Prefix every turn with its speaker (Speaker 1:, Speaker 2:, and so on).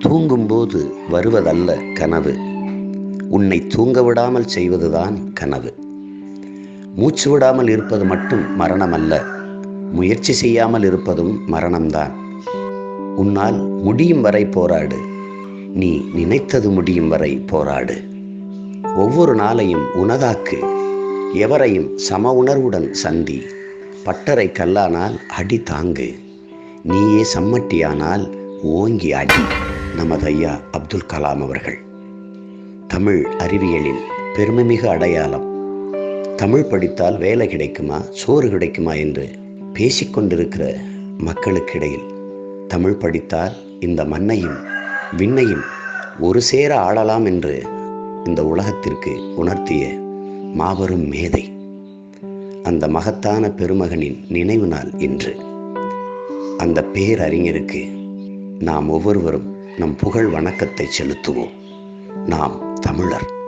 Speaker 1: தூங்கும்போது வருவதல்ல கனவு. உன்னை தூங்க விடாமல் செய்வதுதான் கனவு. மூச்சு விடாமல் இருப்பது மட்டும் மரணம் அல்ல முயற்சி செய்யாமல் இருப்பதும் மரணம்தான். உன்னால் முடியும் வரை போராடு. நீ நினைத்தது முடியும் வரை போராடு. ஒவ்வொரு நாளையும் உனதாக்கு எவரையும் சம உணர்வுடன் சந்தி. பட்டறை கல்லானால் அடி தாங்கு. நீயே சம்மட்டியானால் ஓங்கி அடி. நமது ஐயா அப்துல் கலாம் அவர்கள். தமிழ் அறிவியலின் பெருமைமிகு அடையாளம். தமிழ் படித்தால் வேலை கிடைக்குமா சோறு கிடைக்குமா என்று பேசிக்கொண்டிருக்கிற மக்களுக்கிடையில் தமிழ் படித்தால் இந்த மண்ணையும் விண்ணையும் ஒரு சேர ஆளலாம் என்று இந்த உலகத்திற்கு உணர்த்திய மாபெரும் மேதை. அந்த மகத்தான பெருமகனின் நினைவு நாள் இன்று. அந்த பேரறிஞருக்கு நாம் ஒவ்வொருவரும் நம் புகழ் வணக்கத்தை செலுத்துவோம். நாம் தமிழர்.